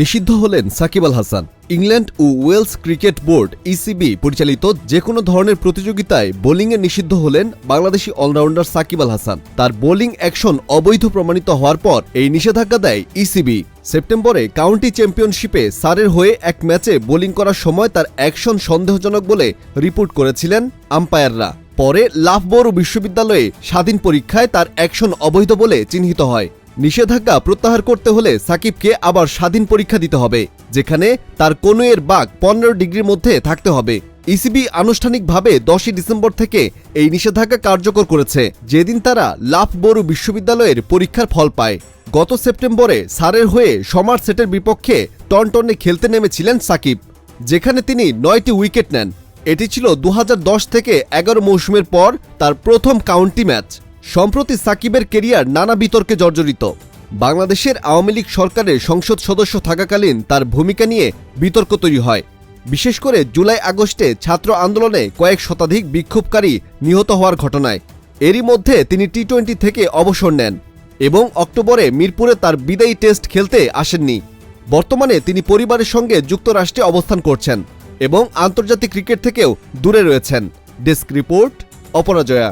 নিষিদ্ধ হলেন সাকিব আল হাসান। ইংল্যান্ড ও ওয়েলস ক্রিকেট বোর্ড ইসিবি পরিচালিত যে কোনো ধরনের প্রতিযোগিতায় বোলিংয়ে নিষিদ্ধ হলেন বাংলাদেশি অলরাউন্ডার সাকিব আল হাসান। তার বোলিং অ্যাকশন অবৈধ প্রমাণিত হওয়ার পর এই নিষেধাজ্ঞা দেয় ইসিবি সেপ্টেম্বরে কাউন্টি চ্যাম্পিয়নশিপে সারের হয়ে এক ম্যাচে বোলিং করার সময় তার অ্যাকশন সন্দেহজনক বলে রিপোর্ট করেছিলেন আম্পায়াররা। পরে লাফবোরো বিশ্ববিদ্যালয়ে স্বাধীন পরীক্ষায় তার অ্যাকশন অবৈধ বলে চিহ্নিত হয়। নিষেধাজ্ঞা প্রত্যাহার করতে হলে সাকিবকে আবার স্বাধীন পরীক্ষা দিতে হবে, যেখানে তার কনুয়ের বাঘ পনেরো ডিগ্রির মধ্যে থাকতে হবে। ইসিবি আনুষ্ঠানিকভাবে দশই ডিসেম্বর থেকে এই নিষেধাজ্ঞা কার্যকর করেছে। যেদিন তারা লাফ বড়ু বিশ্ববিদ্যালয়ের পরীক্ষার ফল পায়। গত সেপ্টেম্বরে সারের হয়ে সমার সেটের বিপক্ষে টনটনে খেলতে নেমেছিলেন সাকিব, যেখানে তিনি নয়টি উইকেট নেন। এটি ছিল দু হাজার দশ থেকে এগারো মৌসুমের পর তার প্রথম কাউন্টি ম্যাচ। সম্প্রতি সাকিবের কেরিয়ার নানা বিতর্কে জর্জরিত। বাংলাদেশের আওয়ামী লীগ সরকারের সংসদ সদস্য থাকাকালীন তার ভূমিকা নিয়ে বিতর্ক তৈরি হয়। বিশেষ করে জুলাই আগস্টে ছাত্র আন্দোলনে কয়েক শতাধিক বিক্ষোভকারী নিহত হওয়ার ঘটনায়। এরই মধ্যে তিনি টি টোয়েন্টি থেকে অবসর নেন এবং অক্টোবরে মিরপুরে তার বিদায়ী টেস্ট খেলতে আসেননি। বর্তমানে তিনি পরিবারের সঙ্গে যুক্তরাষ্ট্রে অবস্থান করছেন এবং আন্তর্জাতিক ক্রিকেট থেকেও দূরে রয়েছেন। Desk report, অপরাজয়া।